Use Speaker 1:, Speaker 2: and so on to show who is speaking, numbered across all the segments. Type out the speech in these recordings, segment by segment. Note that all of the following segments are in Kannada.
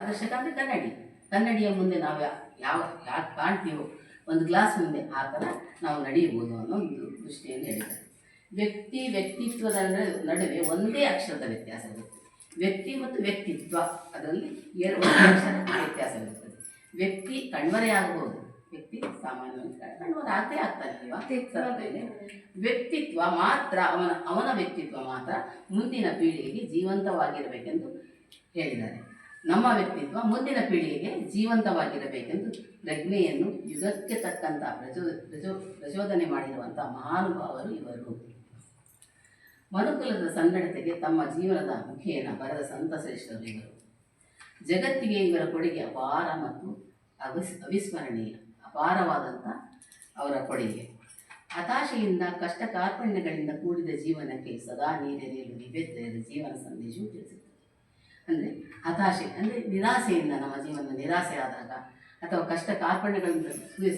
Speaker 1: ಆಕರ್ಷಕ ಅಂದರೆ ಕನ್ನಡಿ. ಕನ್ನಡಿಯ ಮುಂದೆ ನಾವು ಯಾವ ಯಾಕೆ ಕಾಣ್ತೀವೋ ಒಂದು ಗ್ಲಾಸ್ ಮುಂದೆ ಆ ಥರ ನಾವು ನಡೆಯಬಹುದು ಅನ್ನೋ ಒಂದು ದೃಷ್ಟಿಯನ್ನು ಹೇಳಿದ್ದಾರೆ. ವ್ಯಕ್ತಿ ವ್ಯಕ್ತಿತ್ವದ ನಡು- ನಡುವೆ ಒಂದೇ ಅಕ್ಷರದ ವ್ಯತ್ಯಾಸವಿರುತ್ತೆ ವ್ಯಕ್ತಿ ಮತ್ತು ವ್ಯಕ್ತಿತ್ವ ಅದರಲ್ಲಿ ಎರಡು ಒಂದೇ ಅಕ್ಷರ ವ್ಯತ್ಯಾಸವಿರುತ್ತದೆ. ವ್ಯಕ್ತಿ ಕಣ್ಮರೆಯಾಗಬಹುದು ವ್ಯಕ್ತಿ ಸಾಮಾನ್ಯವಾಗಿ ಕಣ್ಮರೆ ಆಗದೇ ಆಗ್ತಾನೆ ಅಲ್ವಾ? ವ್ಯಕ್ತಿತ್ವ ಮಾತ್ರ ಅವನ ಅವನ ವ್ಯಕ್ತಿತ್ವ ಮಾತ್ರ ಮುಂದಿನ ಪೀಳಿಗೆಗೆ ಜೀವಂತವಾಗಿರಬೇಕೆಂದು ಹೇಳಿದ್ದಾರೆ. ನಮ್ಮ ವ್ಯಕ್ತಿತ್ವ ಮುಂದಿನ ಪೀಳಿಗೆಗೆ ಜೀವಂತವಾಗಿರಬೇಕೆಂದು ಪ್ರಜ್ಞೆಯನ್ನು ಯುಗಕ್ಕೆ ತಕ್ಕಂತಹ ಪ್ರಚೋ ಪ್ರಚೋ ಪ್ರಚೋದನೆ ಮಾಡಿರುವಂಥ ಮಹಾನುಭಾವರು ಇವರು. ಮನುಕುಲದ ಸನ್ನಡತೆಗೆ ತಮ್ಮ ಜೀವನದ ಮುಖೇನ ಬರೆದ ಸಂತ ಶ್ರೇಷ್ಠರು ಇವರು. ಜಗತ್ತಿಗೆ ಇವರ ಕೊಡುಗೆ ಅಪಾರ ಮತ್ತು ಅವಿಸ್, ಅವಿಸ್ಮರಣೀಯ ಅಪಾರವಾದಂಥ ಅವರ ಕೊಡುಗೆ. ಹತಾಶೆಯಿಂದ ಕಷ್ಟ ಕಾರ್ಪಣ್ಯಗಳಿಂದ ಕೂಡಿದ ಜೀವನಕ್ಕೆ ಸದಾ ನೀರೆರೆಯಲು ನಿವೇದ್ಯರ ಜೀವನ ಸಂದೇಶವು ತಿಳಿಸುತ್ತದೆ ಅಂದರೆ ಹತಾಶೆ, ಅಂದರೆ ನಿರಾಸೆಯಿಂದ ನಮ್ಮ ಜೀವನ ನಿರಾಸೆ ಆದಾಗ ಅಥವಾ ಕಷ್ಟ ಕಾರ್ಪಣ್ಯಗಳಿಂದ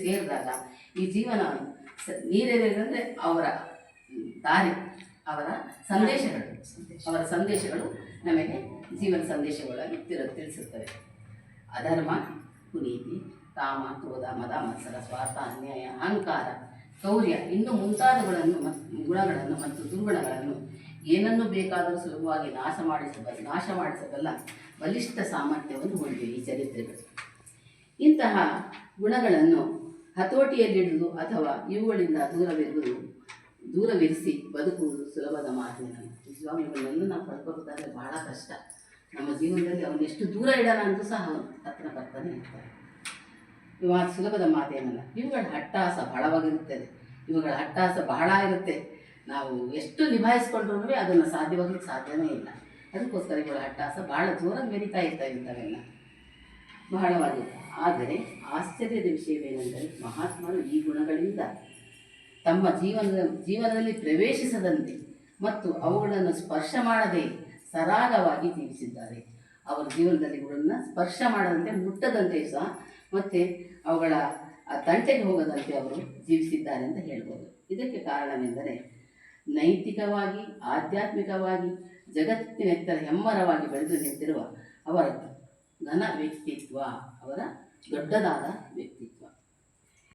Speaker 1: ಸೇರಿದಾಗ ಈ ಜೀವನ ನೀರೆರೆಯುವುದಂದರೆ ಅವರ ದಾರಿ, ಅವರ ಸಂದೇಶಗಳು ಅವರ ಸಂದೇಶಗಳು ನಮಗೆ ಜೀವನ ಸಂದೇಶಗಳನ್ನು ತಿರ, ತಿಳಿಸುತ್ತವೆ. ಅಧರ್ಮ, ಕುನೀತಿ, ಕಾಮ, ಕ್ರೋಧ, ಮದ, ಮತ್ಸರ, ಸ್ವಾರ್ಥ, ಅನ್ಯಾಯ, ಅಹಂಕಾರ, ಶೌರ್ಯ, ಇನ್ನು ಮುಂತಾದವುಗಳನ್ನು ಮತ್ತು ಗುಣಗಳನ್ನು ಮತ್ತು ದುರ್ಗುಣಗಳನ್ನು ಏನನ್ನು ಬೇಕಾದರೂ ಸುಲಭವಾಗಿ ನಾಶ ಮಾಡಿಸಬಲ್ಲ ನಾಶ ಮಾಡಿಸಬಲ್ಲ ಬಲಿಷ್ಠ ಸಾಮರ್ಥ್ಯವನ್ನು ಹೊಂದಿವೆ ಈ ಚರಿತ್ರೆಗಳು. ಇಂತಹ ಗುಣಗಳನ್ನು ಹತೋಟಿಯಲ್ಲಿಡುವುದು ಅಥವಾ ಇವುಗಳಿಂದ ದೂರವಿರುವುದು, ದೂರವಿರಿಸಿ ಬದುಕುವುದು ಸುಲಭದ ಮಾತಿನ ನಿಜವಾಗ್ಲೂ ನಾವು ಪಡ್ಕೋಬೇಕಾದ್ರೆ ಬಹಳ ಕಷ್ಟ. ನಮ್ಮ ಜೀವನದಲ್ಲಿ ಅವನು ಎಷ್ಟು ದೂರ ಇಡೋಣ ಅಂತೂ ಸಹ ಹತ್ರ ಬರ್ತಾನೆ ಇರ್ತಾರೆ ಸುಲಭದ ಮಾತೇನಲ್ಲ ಇವುಗಳ ಹಟ್ಟಾಸ ಬಹಳವಾಗಿರುತ್ತದೆ. ಇವುಗಳ ಹಟ್ಟಾಸ ಬಹಳ ಇರುತ್ತೆ. ನಾವು ಎಷ್ಟು ನಿಭಾಯಿಸ್ಕೊಂಡ್ರು ಅದನ್ನು ಸಾಧ್ಯವಾಗಲಿಕ್ಕೆ ಸಾಧ್ಯವೇ ಇಲ್ಲ. ಅದಕ್ಕೋಸ್ಕರ ಇವುಗಳ ಹಟ್ಟಾಸ ಬಹಳ ದೂರ ಮೆರಿತಾ ಇರ್ತಾ ಇದ್ದಾವೆಲ್ಲ. ಬಹಳವಾಗಿದೆ ಆದರೆ ಆಶ್ಚರ್ಯದ ವಿಷಯವೇನೆಂದರೆ ಮಹಾತ್ಮರು ಈ ಗುಣಗಳಿಂದ ತಮ್ಮ ಜೀವನದ ಜೀವನದಲ್ಲಿ ಪ್ರವೇಶಿಸದಂತೆ ಮತ್ತು ಅವುಗಳನ್ನು ಸ್ಪರ್ಶ ಮಾಡದೆ ಸರಾಗವಾಗಿ ಜೀವಿಸಿದ್ದಾರೆ. ಅವರ ಜೀವನದಲ್ಲಿ ಇವುಗಳನ್ನು ಸ್ಪರ್ಶ ಮಾಡದಂತೆ ಮುಟ್ಟದಂತೆ ಸಹ ಮತ್ತು ಅವುಗಳ ತಂಟೆಗೆ ಹೋಗದಂತೆ ಅವರು ಜೀವಿಸಿದ್ದಾರೆ ಅಂತ ಹೇಳ್ಬೋದು. ಇದಕ್ಕೆ ಕಾರಣವೆಂದರೆ ನೈತಿಕವಾಗಿ ಆಧ್ಯಾತ್ಮಿಕವಾಗಿ ಜಗತ್ತಿನೆತ್ತರ ಹೆಮ್ಮರವಾಗಿ ಬೆಳೆದು ನಿಂತಿರುವ ಅವರ ಘನ ವ್ಯಕ್ತಿತ್ವ ಅವರ ದೊಡ್ಡದಾದ ವ್ಯಕ್ತಿತ್ವ.